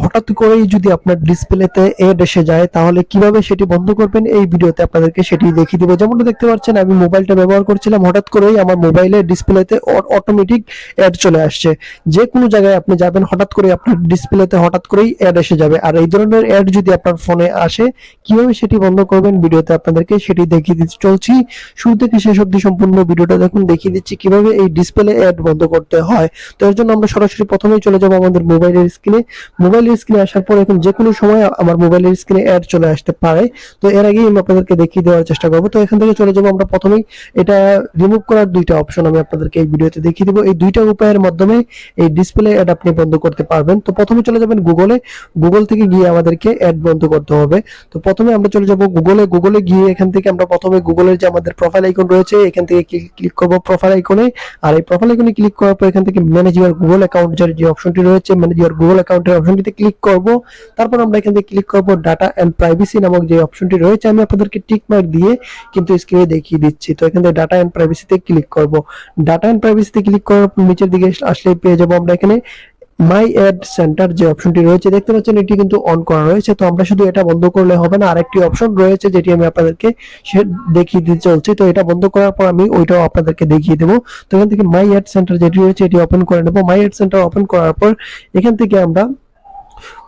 হঠাৎ করেই যদি আপনার ডিসপ্লেতে এড এসে যায়, তাহলে কীভাবে সেটি বন্ধ করবেন? এই ভিডিওতে আপনাদেরকে সেটি দেখিয়ে দিব। যেমনটা দেখতে পাচ্ছেন, আমি মোবাইলটা ব্যবহার করছিলাম, হঠাৎ করেই আমার মোবাইলে ডিসপ্লেতে অটোমেটিক অ্যাড চলে আসছে। যে কোনো জায়গায় আপনি যাবেন, হঠাৎ করে আপনার ডিসপ্লেতে হঠাৎ করেই অ্যাড এসে যাবে। আর এই ধরনের অ্যাড যদি আপনার ফোনে আসে, কীভাবে সেটি বন্ধ করবেন ভিডিওতে আপনাদেরকে সেটি দেখিয়ে দিতে চলছি। শুরু থেকে শেষ অবধি সম্পূর্ণ ভিডিওটা দেখুন, দেখিয়ে দিচ্ছি কীভাবে এই ডিসপ্লে অ্যাড বন্ধ করতে হয়। তো এর জন্য আমরা সরাসরি প্রথমেই চলে যাব আমাদের মোবাইলের স্ক্রিনে মোবাইলের স্ক্রিনে আসার পর এখন যে কোনো সময় আমার মোবাইলের স্ক্রিনে অ্যাড চলে আসতে পারে। তো এর আগেই আমি আপনাদেরকে দেখিয়ে দেওয়ার চেষ্টা করব। তো এখান থেকে চলে যাব আমরা প্রথমেই। এটা রিমুভ করার দুইটা অপশন আমি আপনাদেরকে এই ভিডিওতে দেখিয়ে দেবো। এই দুইটা উপায়ের মাধ্যমে এই ডিসপ্লে অ্যাড আপনি বন্ধ করতে পারবেন। তো প্রথমে চলে যাবেন গুগলে গুগল থেকে গিয়ে আমাদেরকে অ্যাড বন্ধ করতে হবে। তো প্রথমে আমরা চলে যাব গুগলে গুগলে গিয়ে এখান থেকে আমরা প্রথমে গুগলের যে আমাদের প্রোফাইল আইকন রয়েছে, এখান থেকে ক্লিক করব প্রোফাইল আইকনে আর এই প্রোফাইল আইকনে ক্লিক করার পর এখান থেকে ম্যানেজ ইউর গুগল অ্যাকাউন্ট যে অপশনটি রয়েছে ম্যানেজ ইউর গুগল অ্যাকাউন্টের অপশনটিতে ক্লিক করব, তারপর আমরা এখান থেকে ক্লিক করব ডাটা এন্ড প্রাইভেসি নামক যে অপশনটি রয়েছে, আমি আপনাদেরকে টিক মার্ক দিয়ে কিন্তু স্ক্রিনে দেখিয়ে দিচ্ছি। তো এখান থেকে ডাটা এন্ড প্রাইভেসিতে ক্লিক করব। ডাটা এন্ড প্রাইভেসিতে ক্লিক করার নিচের দিকে আসলেই পেয়ে যাব আমরা এখানে মাই অ্যাড সেন্টার যে অপশনটি রয়েছে, দেখতে পাচ্ছেন এটি কিন্তু অন করা রয়েছে। তো আমরা শুধু এটা বন্ধ করলে হবে না, আরেকটি অপশন রয়েছে যেটি আমি আপনাদেরকে দেখিয়ে দিতে চলছি। তো এটা বন্ধ করার পর আমি ওইটাও আপনাদেরকে দেখিয়ে দেবো। তো এখান থেকে মাই অ্যাড সেন্টার যেটি রয়েছে, এটি ওপেন করে নেব। মাই অ্যাড সেন্টার ওপেন করার পর এখান থেকে আমরা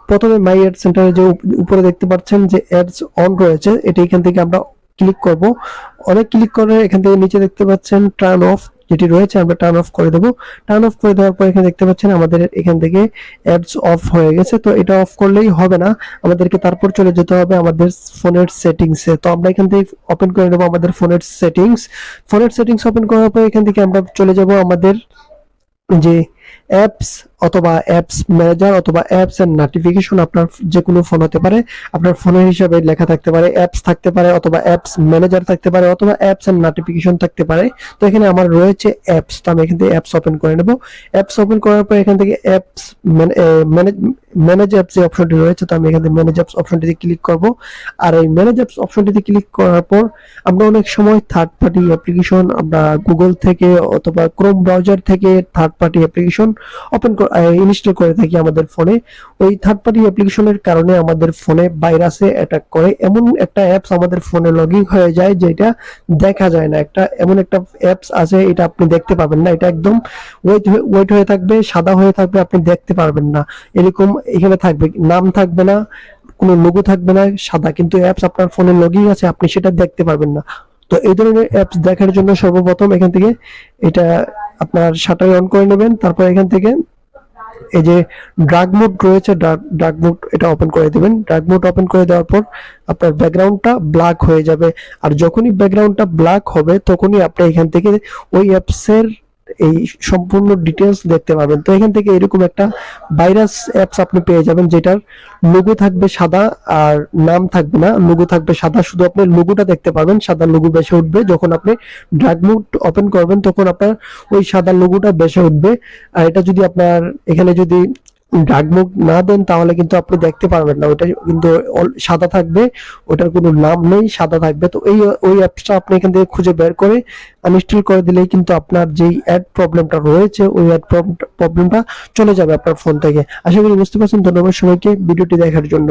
প্রথমে মাই অ্যাড সেন্টারে যে উপ- উপরে দেখতে পাচ্ছেন যে অ্যাডস অন রয়েছে, এটা এখান থেকে আমরা ক্লিক করব। অনেক ক্লিক করে এখান থেকে নিচে দেখতে পাচ্ছেন টার্ন অফ যেটি রয়েছে, আমরা টার্ন অফ করে দেবো। টার্ন অফ করে দেওয়ার পর এখানে দেখতে পাচ্ছেন আমাদের এখান থেকে অ্যাডস অফ হয়ে গেছে, তো এটা অফ করলেই হবে না। আমাদেরকে তারপর চলে যেতে হবে আমাদের ফোনের সেটিংসে তো আমরা এখান থেকে ওপেন করে নেব আমাদের ফোনের সেটিংস ফোনের সেটিংস ওপেন করার পর এখান থেকে আমরা চলে যাব আমাদের যে অ্যাপস অথবা অ্যাপস ম্যানেজার অথবা অ্যাপস এর নোটিফিকেশন আপনার যে কোনো ফোন হতে পারে। আপনার ফোনের হিসাবে লেখা থাকতে পারে অ্যাপস থাকতে পারে অথবা অ্যাপস ম্যানেজার থাকতে পারে অথবা অ্যাপস এর নোটিফিকেশন থাকতে পারে। তো এখানে আমার রয়েছে অ্যাপস তো আমি এখান থেকে অ্যাপস ওপেন করে নেব। অ্যাপস ওপেন করার পর এখান থেকে অ্যাপস ম্যানেজ ম্যানেজ অ্যাপস যে অপশনটি রয়েছে, তো আমি এখান থেকে ম্যানেজ অ্যাপস অপশনটিতে ক্লিক করব। আর এই ম্যানেজ অ্যাপস অপশনটিতে ক্লিক করার পর আমরা অনেক সময় থার্ড পার্টি অ্যাপ্লিকেশন আমরা গুগল থেকে অথবা ক্রোম ব্রাউজার থেকে third party application open install করে থাকি আমাদের ফোনে ওই থার্ড পার্টি অ্যাপ্লিকেশনের কারণে আমাদের ফোনে ভাইরাসে অ্যাটাক করে। এমন একটা অ্যাপস আমাদের ফোনে লগ হয়ে যায় যেটা দেখা যায় না। একটা, এমন একটা অ্যাপস আছে, এটা আপনি দেখতে পাবেন না। এটা একদম ওয়েট ওয়েট হয়ে থাকবে, সাদা হয়ে থাকবে, আপনি দেখতে পারবেন না। এরকম এখানে থাকবে, নাম থাকবে না, কোনো লোগো থাকবে না, সাদা। কিন্তু অ্যাপস আপনার ফোনে লগইন আছে, আপনি সেটা দেখতে পারবেন না। তো এই ধরনের অ্যাপস দেখার জন্য সর্বপ্রথম এখান থেকে এটা আপনার শাটার অন করে নেবেন, তারপর এখান থেকে এই যে ড্রাগ মোড রয়েছে ড্রাগ মোড এটা ওপেন করে দিবেন। ড্রাগ মোড ওপেন করে দেওয়ার পর আপনার ব্যাকগ্রাউন্ডটা ব্ল্যাক হয়ে যাবে। আর যখনই ব্যাকগ্রাউন্ডটা ব্ল্যাক হবে, তখনই আপনি এখান থেকে ওই অ্যাপসের এই সম্পূর্ণ ডিটেলস দেখতে পাবেন তো এখান থেকে এরকম একটা ভাইরাস অ্যাপস আপনি পেয়ে যাবেন, যেটার লোগো থাকবে সাদা আর নাম থাকবে না। লোগো থাকবে সাদা, শুধু আপনি লোগোটা দেখতে পাবেন সাদা লোগো বেসে উঠবে। যখন আপনি ড্রাগ মোড ওপেন করবেন, তখন আপনার ওই সাদা লোগোটা বেসে উঠবে। আর এটা যদি আপনার এখানে যদি ডার্ক মোড না দেন, তাহলে কিন্তু আপনি দেখতে পারবেন না। ওটা কিন্তু সাদা থাকবে, ওটার কোনো নাম নেই, সাদা থাকবে। তো এই, ওই অ্যাপসটা আপনি এখান থেকে খুঁজে বের করে আনইনস্টল করে দিলেই কিন্তু আপনার যেই অ্যাড প্রবলেমটা রয়েছে, ওই অ্যাড প্রবলেমটা চলে যাবে আপনার ফোন থেকে। আশা করি বুঝতে পারছেন। ধন্যবাদ সবাইকে। ভিডিওটি দেখার জন্য।